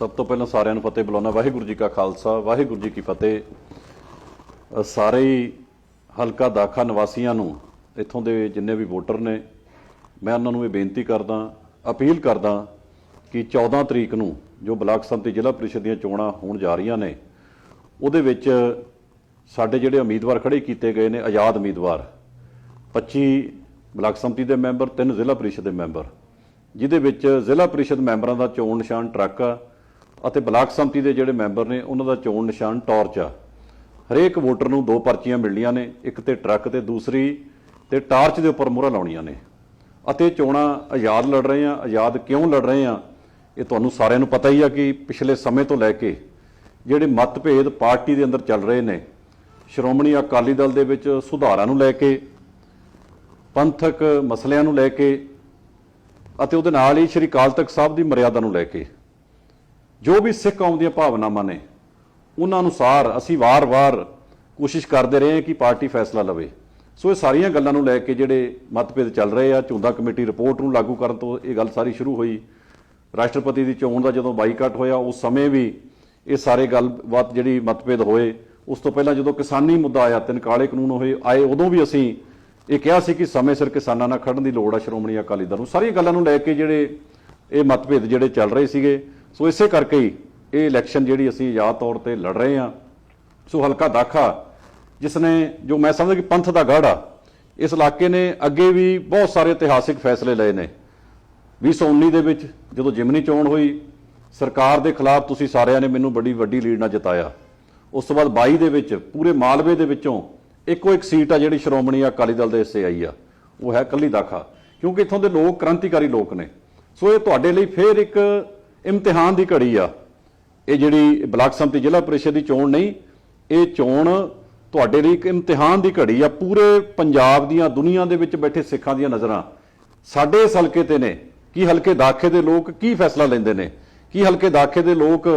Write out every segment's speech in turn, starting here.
ਸਭ ਤੋਂ ਪਹਿਲਾਂ ਸਾਰਿਆਂ ਨੂੰ ਫਤਿਹ ਬੁਲਾਉਣਾ ਵਾਹਿਗੁਰੂ ਜੀ ਕਾ ਖਾਲਸਾ, ਵਾਹਿਗੁਰੂ ਜੀ ਕੀ ਫਤਿਹ। ਸਾਰੇ ਹੀ ਹਲਕਾ ਦਾਖਾ ਨਿਵਾਸੀਆਂ ਨੂੰ, ਇੱਥੋਂ ਦੇ ਜਿੰਨੇ ਵੀ ਵੋਟਰ ਨੇ, ਮੈਂ ਉਹਨਾਂ ਨੂੰ ਇਹ ਬੇਨਤੀ ਕਰਦਾ, ਅਪੀਲ ਕਰਦਾ ਕਿ 14 ਤਰੀਕ ਨੂੰ ਜੋ ਬਲਾਕ ਸੰਮਤੀ ਜ਼ਿਲ੍ਹਾ ਪ੍ਰੀਸ਼ਦ ਦੀਆਂ ਚੋਣਾਂ ਹੋਣ ਜਾ ਰਹੀਆਂ ਨੇ, ਉਹਦੇ ਵਿੱਚ ਸਾਡੇ ਜਿਹੜੇ ਉਮੀਦਵਾਰ ਖੜੇ ਕੀਤੇ ਗਏ ਨੇ, ਆਜ਼ਾਦ ਉਮੀਦਵਾਰ 25 ਬਲਾਕ ਸੰਮਤੀ ਦੇ ਮੈਂਬਰ, ਤਿੰਨ ਜ਼ਿਲ੍ਹਾ ਪ੍ਰੀਸ਼ਦ ਦੇ ਮੈਂਬਰ, ਜਿਹਦੇ ਵਿੱਚ ਜ਼ਿਲ੍ਹਾ ਪ੍ਰੀਸ਼ਦ ਮੈਂਬਰਾਂ ਦਾ ਚੋਣ ਨਿਸ਼ਾਨ ਟਰੱਕ ਆ ਅਤੇ ਬਲਾਕ ਸੰਮਤੀ ਦੇ ਜਿਹੜੇ ਮੈਂਬਰ ਨੇ, ਉਹਨਾਂ ਦਾ ਚੋਣ ਨਿਸ਼ਾਨ ਟਾਰਚ ਆ। ਹਰੇਕ ਵੋਟਰ ਨੂੰ ਦੋ ਪਰਚੀਆਂ ਮਿਲਣੀਆਂ ਨੇ, ਇੱਕ ਤੇ ਟਰੱਕ ਤੇ ਦੂਸਰੀ ਤੇ ਟਾਰਚ ਦੇ ਉੱਪਰ ਮੋਹਰਾਂ ਲਾਉਣੀਆਂ ਨੇ। ਅਤੇ ਚੋਣਾਂ ਆਜ਼ਾਦ ਲੜ ਰਹੇ ਆ, ਆਜ਼ਾਦ ਕਿਉਂ ਲੜ ਰਹੇ ਆ, ਇਹ ਤੁਹਾਨੂੰ ਸਾਰਿਆਂ ਨੂੰ ਪਤਾ ਹੀ ਆ ਕਿ ਪਿਛਲੇ ਸਮੇਂ ਤੋਂ ਲੈ ਕੇ ਜਿਹੜੇ ਮਤਭੇਦ ਪਾਰਟੀ ਦੇ ਅੰਦਰ ਚੱਲ ਰਹੇ ਨੇ, ਸ਼੍ਰੋਮਣੀ ਅਕਾਲੀ ਦਲ ਦੇ ਵਿੱਚ ਸੁਧਾਰਾਂ ਨੂੰ ਲੈ ਕੇ, ਪੰਥਕ ਮਸਲਿਆਂ ਨੂੰ ਲੈ ਕੇ, ਅਤੇ ਉਹਦੇ ਨਾਲ ਹੀ ਸ਼੍ਰੀ ਅਕਾਲ ਤਖਤ ਸਾਹਿਬ ਦੀ ਮਰਿਆਦਾ ਨੂੰ ਲੈ ਕੇ। ਜੋ ਵੀ ਸਿੱਖ ਕੌਮ ਦੀਆਂ ਭਾਵਨਾਵਾਂ ਨੇ, ਉਹਨਾਂ ਅਨੁਸਾਰ ਅਸੀਂ ਵਾਰ-ਵਾਰ ਕੋਸ਼ਿਸ਼ ਕਰਦੇ ਰਹੇ ਹਾਂ ਕਿ ਪਾਰਟੀ ਫੈਸਲਾ ਲਵੇ। ਸੋ ਇਹ ਸਾਰੀਆਂ ਗੱਲਾਂ ਨੂੰ ਲੈ ਕੇ ਜਿਹੜੇ ਮਤਭੇਦ ਚੱਲ ਰਹੇ ਆ ਚੋਣਾਂ ਕਮੇਟੀ ਰਿਪੋਰਟ ਨੂੰ ਲਾਗੂ ਕਰਨ ਤੋਂ ਇਹ ਗੱਲ ਸਾਰੀ ਸ਼ੁਰੂ ਹੋਈ। ਰਾਸ਼ਟਰਪਤੀ ਦੀ ਚੋਣ ਦਾ ਜਦੋਂ ਬਾਈਕਾਟ ਹੋਇਆ, ਉਸ ਸਮੇਂ ਵੀ ਇਹ ਸਾਰੇ ਗੱਲਬਾਤ ਜਿਹੜੀ ਮਤਭੇਦ ਹੋਏ, ਉਸ ਤੋਂ ਪਹਿਲਾਂ ਜਦੋਂ ਕਿਸਾਨੀ ਮੁੱਦਾ ਆਇਆ, ਤਿੰਨ ਕਾਲੇ ਕਾਨੂੰਨ ਹੋਏ, ਆਏ, ਉਦੋਂ ਵੀ ਅਸੀਂ ਇਹ ਕਿਹਾ ਸੀ ਕਿ ਸਮੇਂ ਸਿਰ ਕਿਸਾਨਾਂ ਨਾਲ ਖੜਨ ਦੀ ਲੋੜ ਆ, ਸ਼੍ਰੋਮਣੀ ਅਕਾਲੀ ਦਲ ਨੂੰ। ਸਾਰੀਆਂ ਗੱਲਾਂ ਨੂੰ ਲੈ ਕੇ ਜਿਹੜੇ ਇਹ ਮਤਭੇਦ ਜਿਹੜੇ ਚੱਲ ਰਹੇ ਸੀਗੇ ਸੋ ਇਸੇ ਕਰਕੇ ਹੀ ਇਹ ਇਲੈਕਸ਼ਨ ਜਿਹੜੀ ਅਸੀਂ ਆਜ਼ਾਦ ਤੌਰ ਤੇ ਲੜ ਰਹੇ ਹਾਂ, ਸੋ ਹਲਕਾ ਦਾਖਾ, ਜਿਸ ਨੇ ਜੋ ਮੈਂ ਸਮਝਦਾ ਕਿ ਪੰਥ ਦਾ ਗੜ੍ਹ ਆ, ਇਸ ਇਲਾਕੇ ਨੇ ਅੱਗੇ ਵੀ ਬਹੁਤ ਸਾਰੇ ਇਤਿਹਾਸਿਕ ਫੈਸਲੇ ਲਏ ਨੇ। 2019 ਦੇ ਵਿੱਚ ਜਦੋਂ ਜਿਮਨੀ ਚੋਣ ਹੋਈ, ਸਰਕਾਰ ਦੇ ਖਿਲਾਫ ਤੁਸੀਂ ਸਾਰਿਆਂ ਨੇ ਮੈਨੂੰ ਬੜੀ ਵੱਡੀ ਲੀਡ ਨਾਲ ਜਿਤਾਇਆ। ਉਸ ਤੋਂ ਬਾਅਦ 22 ਦੇ ਵਿੱਚ, ਪੂਰੇ ਮਾਲਵੇ ਦੇ ਵਿੱਚੋਂ ਇੱਕੋ ਇੱਕ ਸੀਟ ਆ ਜਿਹੜੀ ਸ਼੍ਰੋਮਣੀ ਅਕਾਲੀ ਦਲ ਦੇ ਹਿੱਸੇ ਆਈ ਆ, ਉਹ ਹੈ ਕੱਲੀ ਦਾਖਾ, ਕਿਉਂਕਿ ਇੱਥੋਂ ਦੇ ਲੋਕ ਕ੍ਰਾਂਤੀਕਾਰੀ ਲੋਕ ਨੇ। ਸੋ ਇਹ ਤੁਹਾਡੇ ਲਈ ਫੇਰ ਇੱਕ ਇਮਤਿਹਾਨ ਦੀ ਘੜੀ ਆ। ਇਹ ਜਿਹੜੀ ਬਲਾਕ ਸੰਮਤੀ ਜ਼ਿਲ੍ਹਾ ਪ੍ਰੀਸ਼ਦ ਦੀ ਚੋਣ ਨਹੀਂ, ਇਹ ਚੋਣ ਤੁਹਾਡੇ ਲਈ ਇੱਕ ਇਮਤਿਹਾਨ ਦੀ ਘੜੀ ਆ। ਪੂਰੇ ਪੰਜਾਬ ਦੀਆਂ, ਦੁਨੀਆ ਦੇ ਵਿੱਚ ਬੈਠੇ ਸਿੱਖਾਂ ਦੀਆਂ ਨਜ਼ਰਾਂ। ਸਾਡੇ ਇਸ ਹਲਕੇ ਤੇ ਨੇ, ਕੀ ਹਲਕੇ ਦਾਖੇ ਦੇ ਲੋਕ ਕੀ ਫੈਸਲਾ ਲੈਂਦੇ ਨੇ? ਕੀ ਹਲਕੇ ਦਾਖੇ ਦੇ ਲੋਕ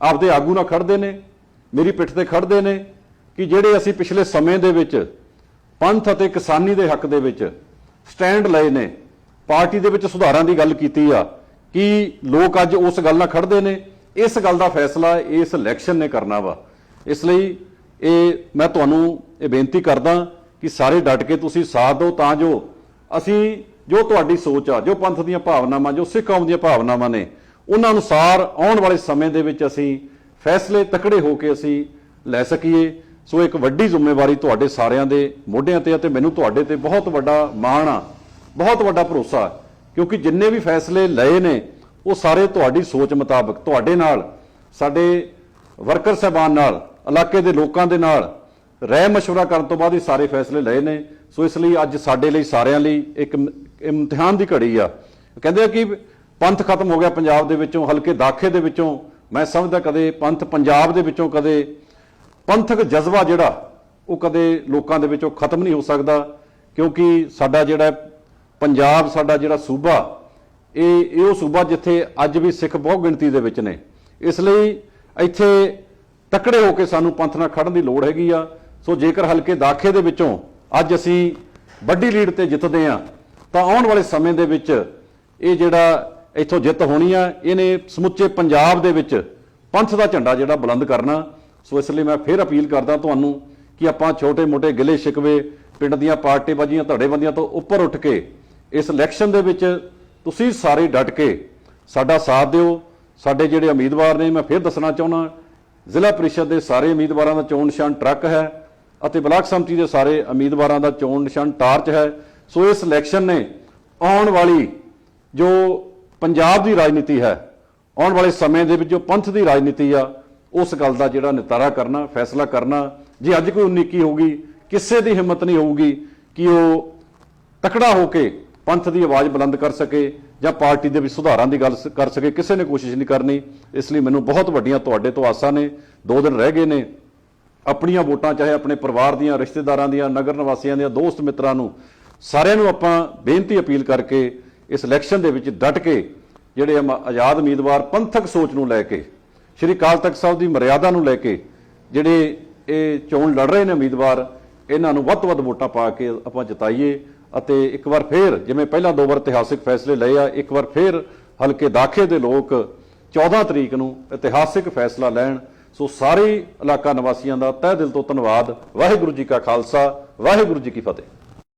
ਆਪਦੇ ਆਗੂ ਨਾਲ ਖੜਦੇ ਨੇ? ਮੇਰੀ ਪਿੱਠ ਤੇ ਖੜਦੇ ਨੇ ਕਿ ਜਿਹੜੇ ਅਸੀਂ ਪਿਛਲੇ ਸਮੇਂ ਦੇ ਵਿੱਚ ਪੰਥ ਅਤੇ ਕਿਸਾਨੀ ਦੇ ਹੱਕ ਦੇ ਵਿੱਚ ਸਟੈਂਡ ਲਏ ਨੇ, ਪਾਰਟੀ ਦੇ ਵਿੱਚ ਸੁਧਾਰਾਂ ਦੀ ਗੱਲ ਕੀਤੀ ਆ ਕਿ ਲੋਕ ਅੱਜ ਉਸ ਗੱਲ ਨਾਲ ਖੜਦੇ ਨੇ। ਇਸ ਗੱਲ ਦਾ ਫੈਸਲਾ ਇਸ ਇਲੈਕਸ਼ਨ ਨੇ ਕਰਨਾ ਵਾ। ਇਸ ਲਈ ਇਹ ਮੈਂ ਤੁਹਾਨੂੰ ਇਹ ਬੇਨਤੀ ਕਰਦਾ ਕਿ ਸਾਰੇ ਡਟ ਕੇ ਤੁਸੀਂ ਸਾਥ ਦਿਓ ਤਾਂ ਜੋ ਅਸੀਂ ਜੋ ਤੁਹਾਡੀ ਸੋਚ ਆ, ਜੋ ਪੰਥ ਦੀਆਂ ਭਾਵਨਾਵਾਂ, ਜੋ ਸਿੱਖ ਕੌਮ ਦੀਆਂ ਭਾਵਨਾਵਾਂ ਨੇ, ਉਹਨਾਂ ਅਨੁਸਾਰ ਆਉਣ ਵਾਲੇ ਸਮੇਂ ਦੇ ਵਿੱਚ ਅਸੀਂ ਫੈਸਲੇ ਤਕੜੇ ਹੋ ਕੇ ਅਸੀਂ ਲੈ ਸਕੀਏ। ਸੋ ਇੱਕ ਵੱਡੀ ਜ਼ਿੰਮੇਵਾਰੀ ਤੁਹਾਡੇ ਸਾਰਿਆਂ ਦੇ ਮੋਢਿਆਂ ਤੇ ਅਤੇ ਮੈਨੂੰ ਤੁਹਾਡੇ ਤੇ ਬਹੁਤ ਵੱਡਾ ਮਾਣ ਆ, ਬਹੁਤ ਵੱਡਾ ਭਰੋਸਾ ਕਿਉਂਕਿ ਜਿੰਨੇ ਵੀ ਫੈਸਲੇ ਲਏ ਨੇ, ਉਹ ਸਾਰੇ ਤੁਹਾਡੀ ਸੋਚ ਮੁਤਾਬਕ, ਤੁਹਾਡੇ ਨਾਲ, ਸਾਡੇ ਵਰਕਰ ਸਹਿਬਾਨ ਨਾਲ, ਇਲਾਕੇ ਦੇ ਲੋਕਾਂ ਦੇ ਨਾਲ ਰਹਿ ਮਸ਼ਵਰਾ ਕਰਨ ਤੋਂ ਬਾਅਦ ਹੀ ਸਾਰੇ ਫੈਸਲੇ ਲਏ ਨੇ। ਸੋ ਇਸ ਲਈ ਅੱਜ ਸਾਡੇ ਲਈ ਸਾਰਿਆਂ ਲਈ ਇੱਕ ਇਮਤਿਹਾਨ ਦੀ ਘੜੀ ਆ। ਕਹਿੰਦੇ ਆ ਕਿ ਪੰਥ ਖਤਮ ਹੋ ਗਿਆ ਪੰਜਾਬ ਦੇ ਵਿੱਚੋਂ, ਹਲਕੇ ਦਾਖੇ ਦੇ ਵਿੱਚੋਂ। ਮੈਂ ਸਮਝਦਾ ਕਦੇ ਪੰਥ ਪੰਜਾਬ ਦੇ ਵਿੱਚੋਂ, ਕਦੇ ਪੰਥਕ ਜਜ਼ਬਾ ਜਿਹੜਾ, ਉਹ ਕਦੇ ਲੋਕਾਂ ਦੇ ਵਿੱਚੋਂ ਖਤਮ ਨਹੀਂ ਹੋ ਸਕਦਾ। ਕਿਉਂਕਿ ਸਾਡਾ ਜਿਹੜਾ ਪੰਜਾਬ ਸਾਡਾ ਜਿਹੜਾ ਸੂਬਾ, ਇਹ ਇਹ ਉਹ ਸੂਬਾ ਜਿੱਥੇ ਅੱਜ ਵੀ ਸਿੱਖ ਬਹੁ ਗਿਣਤੀ ਦੇ ਵਿੱਚ ਨੇ। ਇਸ ਲਈ ਇੱਥੇ ਤਕੜੇ ਹੋ ਕੇ ਸਾਨੂੰ ਪੰਥ ਨਾਲ ਖੜਨ ਦੀ ਲੋੜ ਹੈਗੀ ਆ। ਸੋ ਜੇਕਰ ਹਲਕੇ ਦਾਖੇ ਦੇ ਵਿੱਚੋਂ ਅੱਜ ਅਸੀਂ ਵੱਡੀ ਲੀਡ ਤੇ ਜਿੱਤਦੇ ਆ ਤਾਂ ਆਉਣ ਵਾਲੇ ਸਮੇਂ ਦੇ ਵਿੱਚ ਇਹ ਜਿਹੜਾ ਇੱਥੋਂ ਜਿੱਤ ਹੋਣੀ ਆ, ਇਹਨੇ ਸਮੁੱਚੇ ਪੰਜਾਬ ਦੇ ਵਿੱਚ ਪੰਥ ਦਾ ਝੰਡਾ ਜਿਹੜਾ ਬੁਲੰਦ ਕਰਨਾ। ਸੋ ਇਸ ਲਈ ਮੈਂ ਫਿਰ ਅਪੀਲ ਕਰਦਾ ਤੁਹਾਨੂੰ ਕਿ ਆਪਾਂ ਛੋਟੇ-ਮੋਟੇ ਗਿਲੇ ਸ਼ਿਕਵੇ ਪਿੰਡ ਦੀਆਂ ਪਾਰਟੀਬਾਜ਼ੀਆਂ, ਧੜੇਬੰਦੀਆਂ ਤੋਂ ਉੱਪਰ ਉੱਠ ਕੇ ਇਸ ਇਲੈਕਸ਼ਨ ਦੇ ਵਿੱਚ ਤੁਸੀਂ ਸਾਰੇ ਡਟ ਕੇ ਸਾਡਾ ਸਾਥ ਦਿਓ, ਸਾਡੇ ਜਿਹੜੇ ਉਮੀਦਵਾਰ ਨੇ, ਮੈਂ ਫਿਰ ਦੱਸਣਾ ਚਾਹੁੰਦਾ, ਜ਼ਿਲ੍ਹਾ ਪ੍ਰੀਸ਼ਦ ਦੇ ਸਾਰੇ ਉਮੀਦਵਾਰਾਂ ਦਾ ਚੋਣ ਨਿਸ਼ਾਨ ਟਰੱਕ ਹੈ ਅਤੇ ਬਲਾਕ ਸੰਮਤੀ ਦੇ ਸਾਰੇ ਉਮੀਦਵਾਰਾਂ ਦਾ ਚੋਣ ਨਿਸ਼ਾਨ ਟਾਰਚ ਹੈ। ਸੋ ਇਸ ਇਲੈਕਸ਼ਨ ਨੇ ਆਉਣ ਵਾਲੀ ਜੋ ਪੰਜਾਬ ਦੀ ਰਾਜਨੀਤੀ ਹੈ, ਆਉਣ ਵਾਲੇ ਸਮੇਂ ਦੇ ਵਿੱਚ ਜੋ ਪੰਥ ਦੀ ਰਾਜਨੀਤੀ ਆ, ਉਸ ਗੱਲ ਦਾ ਜਿਹੜਾ ਨਿਤਾਰਾ ਕਰਨਾ, ਫੈਸਲਾ ਕਰਨਾ, ਜੇ ਅੱਜ ਕੋਈ 19 ਹੋਊਗੀ, ਕਿਸੇ ਦੀ ਹਿੰਮਤ ਨਹੀਂ ਹੋਊਗੀ ਕਿ ਉਹ ਤਕੜਾ ਹੋ ਕੇ ਪੰਥ ਦੀ ਆਵਾਜ਼ ਬੁਲੰਦ ਕਰ ਸਕੇ ਜਾਂ ਪਾਰਟੀ ਦੇ ਵਿੱਚ ਸੁਧਾਰਾਂ ਦੀ ਗੱਲ ਸ- ਕਰ ਸਕੇ, ਕਿਸੇ ਨੇ ਕੋਸ਼ਿਸ਼ ਨਹੀਂ ਕਰਨੀ। ਇਸ ਲਈ ਮੈਨੂੰ ਬਹੁਤ ਵੱਡੀਆਂ ਤੁਹਾਡੇ ਤੋਂ ਆਸਾਂ ਨੇ। ਦੋ ਦਿਨ ਰਹਿ ਗਏ ਨੇ। ਆਪਣੀਆਂ ਵੋਟਾਂ, ਚਾਹੇ ਆਪਣੇ ਪਰਿਵਾਰ ਦੀਆਂ, ਰਿਸ਼ਤੇਦਾਰਾਂ ਦੀਆਂ, ਨਗਰ ਨਿਵਾਸੀਆਂ ਦੀਆਂ, ਦੋਸਤ ਮਿੱਤਰਾਂ ਨੂੰ, ਸਾਰਿਆਂ ਨੂੰ ਆਪਾਂ ਬੇਨਤੀ ਅਪੀਲ ਕਰਕੇ ਇਸ ਇਲੈਕਸ਼ਨ ਦੇ ਵਿੱਚ ਡਟ ਕੇ ਜਿਹੜੇ ਆਜ਼ਾਦ ਉਮੀਦਵਾਰ ਪੰਥਕ ਸੋਚ ਨੂੰ ਲੈ ਕੇ, ਸ਼੍ਰੀ ਅਕਾਲ ਤਖਤ ਸਾਹਿਬ ਦੀ ਮਰਿਆਦਾ ਨੂੰ ਲੈ ਕੇ ਜਿਹੜੇ ਇਹ ਚੋਣ ਲੜ ਰਹੇ ਨੇ ਉਮੀਦਵਾਰ, ਇਹਨਾਂ ਨੂੰ ਵੱਧ ਤੋਂ ਵੱਧ ਵੋਟਾਂ ਪਾ ਕੇ ਆਪਾਂ ਜਿਤਾਈਏ। ਅਤੇ ਇੱਕ ਵਾਰ ਫੇਰ ਜਿਵੇਂ ਪਹਿਲਾਂ ਦੋ ਵਾਰ ਇਤਿਹਾਸਿਕ ਫੈਸਲੇ ਲਏ ਆ, ਇੱਕ ਵਾਰ ਫੇਰ ਹਲਕੇ ਦਾਖੇ ਦੇ ਲੋਕ 14 ਤਰੀਕ ਨੂੰ ਇਤਿਹਾਸਿਕ ਫੈਸਲਾ ਲੈਣ। ਸੋ ਸਾਰੇ ਇਲਾਕਾ ਨਿਵਾਸੀਆਂ ਦਾ ਤਹਿ ਦਿਲ ਤੋਂ ਧੰਨਵਾਦ। ਵਾਹਿਗੁਰੂ ਜੀ ਕਾ ਖਾਲਸਾ, ਵਾਹਿਗੁਰੂ ਜੀ ਕੀ ਫਤਿਹ।